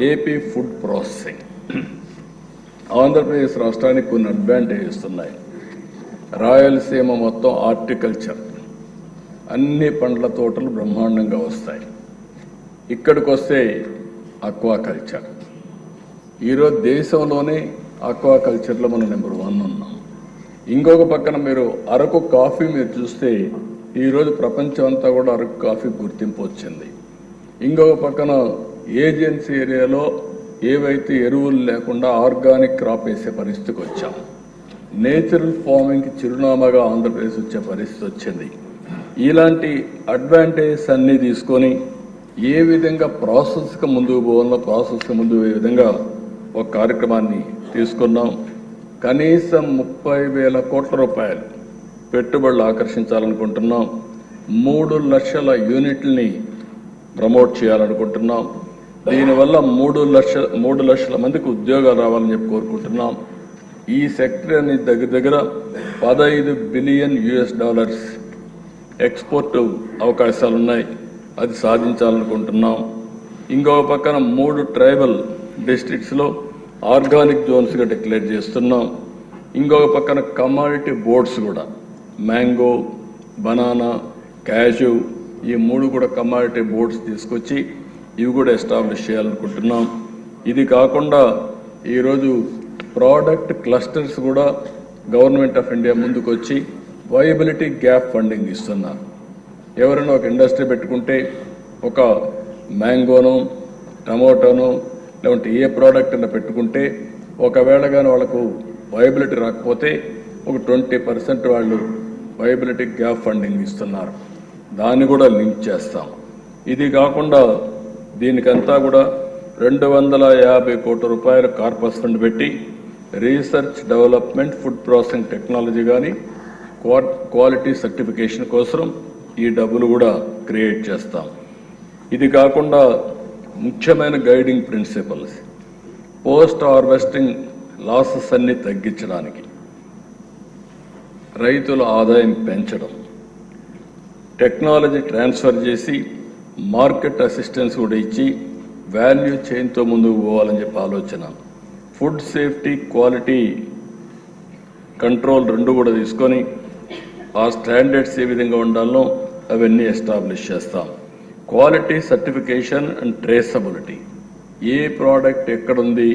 AP food processing Andhra Pradesh రాష్ట్రానికి కొన్ని advantages ఉన్నాయి. రాయలసీమ మొత్తం ఆర్టికల్చర్ అన్ని పండ్ల తోటలు బ్రహ్మాండంగా వస్తాయి. ఇక్కడికి వస్తే అక్వాకల్చర్ ఈరోజు దేశంలోనే అక్వాకల్చర్లో మనం నెంబర్ వన్ ఉన్నాం. ఇంకొక పక్కన మీరు అరకు కాఫీ మీరు చూస్తే ఈరోజు ప్రపంచం అంతా కూడా అరకు కాఫీ గుర్తింపు వచ్చింది. ఇంకొక పక్కన ఏజెన్సీ ఏరియాలో ఏవైతే ఎరువులు లేకుండా ఆర్గానిక్ క్రాప్ వేసే పరిస్థితికి వచ్చాం. నేచురల్ ఫార్మింగ్కి చిరునామాగా ఆంధ్రప్రదేశ్ వచ్చే పరిస్థితి వచ్చింది. ఇలాంటి అడ్వాంటేజెస్ అన్నీ తీసుకొని ఏ విధంగా ప్రాసెస్కి ముందుకు పోవాలో ప్రాసెస్కి ముందు ఏ విధంగా ఒక కార్యక్రమాన్ని తీసుకున్నాం. కనీసం ముప్పై వేల కోట్ల రూపాయలు పెట్టుబడులు ఆకర్షించాలనుకుంటున్నాం. మూడు లక్షల యూనిట్లని ప్రమోట్ చేయాలనుకుంటున్నాం. దీనివల్ల మూడు లక్ష మూడు లక్షల మందికి ఉద్యోగాలు రావాలని చెప్పి కోరుకుంటున్నాం. ఈ సెక్టర్ అనేది దగ్గర దగ్గర పదహైదు బిలియన్ యుఎస్ డాలర్స్ ఎక్స్పోర్ట్ అవకాశాలు ఉన్నాయి అది సాధించాలనుకుంటున్నాం. ఇంకొక పక్కన మూడు ట్రైబల్ డిస్ట్రిక్ట్స్లో ఆర్గానిక్ జోన్స్గా డిక్లేర్ చేస్తున్నాం. ఇంకొక పక్కన కమాడిటీ బోర్డ్స్ కూడా. మ్యాంగో బనానా క్యాషు ఈ మూడు కూడా కమాడిటీ బోర్డ్స్ తీసుకొచ్చి ఇవి కూడా ఎస్టాబ్లిష్ చేయాలనుకుంటున్నాం. ఇది కాకుండా ఈరోజు ప్రోడక్ట్ క్లస్టర్స్ కూడా గవర్నమెంట్ ఆఫ్ ఇండియా ముందుకు వచ్చి వైబిలిటీ గ్యాప్ ఫండింగ్ ఇస్తున్నారు. ఎవరైనా ఒక ఇండస్ట్రీ పెట్టుకుంటే ఒక మ్యాంగోను టమోటోను లేకుంటే ఏ ప్రోడక్ట్ అయినా పెట్టుకుంటే ఒకవేళ కానీ వాళ్ళకు వైబిలిటీ రాకపోతే ఒక ట్వంటీ పర్సెంట్ వాళ్ళు వైబిలిటీ గ్యాప్ ఫండింగ్ ఇస్తున్నారు. దాన్ని కూడా లింక్ చేస్తాం. ఇది కాకుండా దీనికంతా కూడా రెండు వందల యాభై కోట్ల రూపాయల కార్పస్ ఫండ్ పెట్టి research development food processing technology కానీ క్వాలిటీ సర్టిఫికేషన్ కోసం ఈ డబ్బులు కూడా క్రియేట్ చేస్తాం. ఇది కాకుండా ముఖ్యమైన guiding principles post harvesting losses అన్ని తగ్గించడానికి రైతుల ఆదాయం పెంచడం టెక్నాలజీ ట్రాన్స్ఫర్ చేసి మార్కెట్ అసిస్టెన్స్ కూడా ఇచ్చి వాల్యూ చైన్తో ముందుకు పోవాలని చెప్పి ఆలోచన. ఫుడ్ సేఫ్టీ క్వాలిటీ కంట్రోల్ రెండు కూడా తీసుకొని ఆ స్టాండర్డ్స్ ఏ విధంగా ఉండాలో అవన్నీ ఎస్టాబ్లిష్ చేస్తాం. Quality certification and traceability. A product ఎక్కడుంది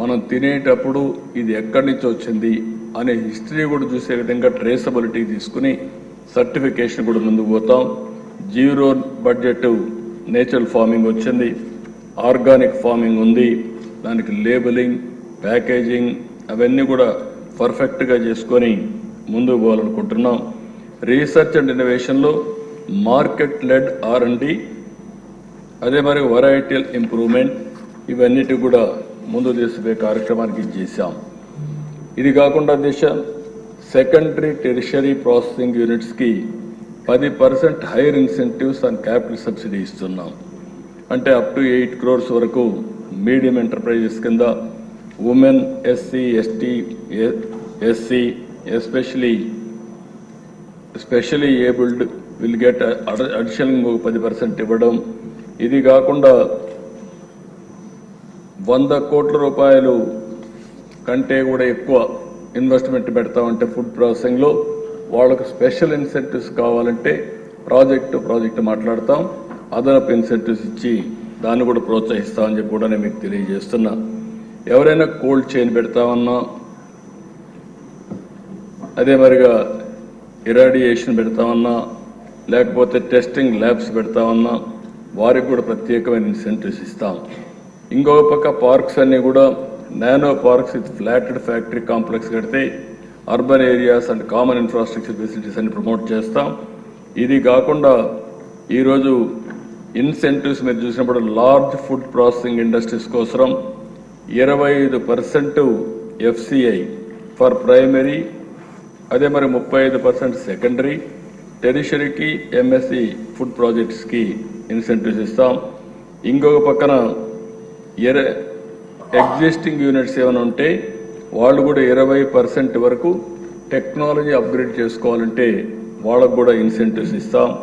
మనం తినేటప్పుడు ఇది ఎక్కడి నుంచి వచ్చింది అనే హిస్టరీ కూడా చూసే విధంగా ట్రేసబిలిటీ తీసుకుని సర్టిఫికేషన్ కూడా ముందుకు పోతాం. జీరో బడ్జెట్ నేచురల్ ఫార్మింగ్ వచ్చింది. ఆర్గానిక్ ఫార్మింగ్ ఉంది. దానికి లేబులింగ్ ప్యాకేజింగ్ అవన్నీ కూడా పర్ఫెక్ట్గా చేసుకొని ముందుకు పోవాలనుకుంటున్నాం. రీసెర్చ్ అండ్ ఇన్నోవేషన్లో మార్కెట్ లెడ్ ఆర్ అదే మరి వెరైటీల్ ఇంప్రూవ్మెంట్ ఇవన్నిటి కూడా ముందు తీసుకుపోయే కార్యక్రమానికి చేశాం. ఇది కాకుండా దిశ సెకండరీ టెరిషరీ ప్రాసెసింగ్ యూనిట్స్కి పది percent higher incentives and capital subsidy ఇస్తున్నాం. అంటే అప్ టు ఎయిట్ క్రోర్స్ వరకు మీడియం ఎంటర్ప్రైజెస్ కింద women SC ST SC especially specially abled will get additional ఇంకొక పది పర్సెంట్ ఇవ్వడం. ఇది కాకుండా వంద కోట్ల రూపాయలు కంటే కూడా ఎక్కువ ఇన్వెస్ట్మెంట్ పెడతామంటే ఫుడ్ ప్రాసెసింగ్లో వాళ్ళకు స్పెషల్ ఇన్సెంటివ్స్ కావాలంటే ప్రాజెక్టు ప్రాజెక్టు మాట్లాడతాం. అదనపు ఇన్సెంటివ్స్ ఇచ్చి దాన్ని కూడా ప్రోత్సహిస్తామని చెప్పి కూడా నేను మీకు తెలియజేస్తున్నా. ఎవరైనా కోల్డ్ చైన్ పెడతామన్నా అదే మరిగా ఇరాడియేషన్ పెడతామన్నా లేకపోతే టెస్టింగ్ ల్యాబ్స్ పెడతామన్నా వారికి కూడా ప్రత్యేకమైన ఇన్సెంటివ్స్ ఇస్తాం. ఇంకొక పక్క పార్క్స్ అన్నీ కూడా nano parks with flatted factory complex కడితే urban areas and common infrastructure facilities అన్ని ప్రమోట్ చేస్తాం. ఇది కాకుండా ఈరోజు ఇన్సెంటివ్స్ మీరు చూసినప్పుడు లార్జ్ ఫుడ్ ప్రాసెసింగ్ ఇండస్ట్రీస్ కోసరం ఇరవై ఐదు పర్సెంట్ ఎఫ్సిఐ ఫర్ ప్రైమరీ అదే మరి ముప్పై ఐదు పర్సెంట్ సెకండరీ టెరిషరీకి ఎంఎస్సి ఫుడ్ ప్రాజెక్ట్స్కి ఇన్సెంటివ్స్ ఇస్తాం. ఇంకొక పక్కన ఎర ఎగ్జిస్టింగ్ యూనిట్స్ ఏమైనా ఉంటే వాళ్ళు కూడా ఇరవై పర్సెంట్ వరకు టెక్నాలజీ అప్గ్రేడ్ చేసుకోవాలంటే వాళ్ళకు కూడా ఇన్సెంటివ్స్ ఇస్తాం.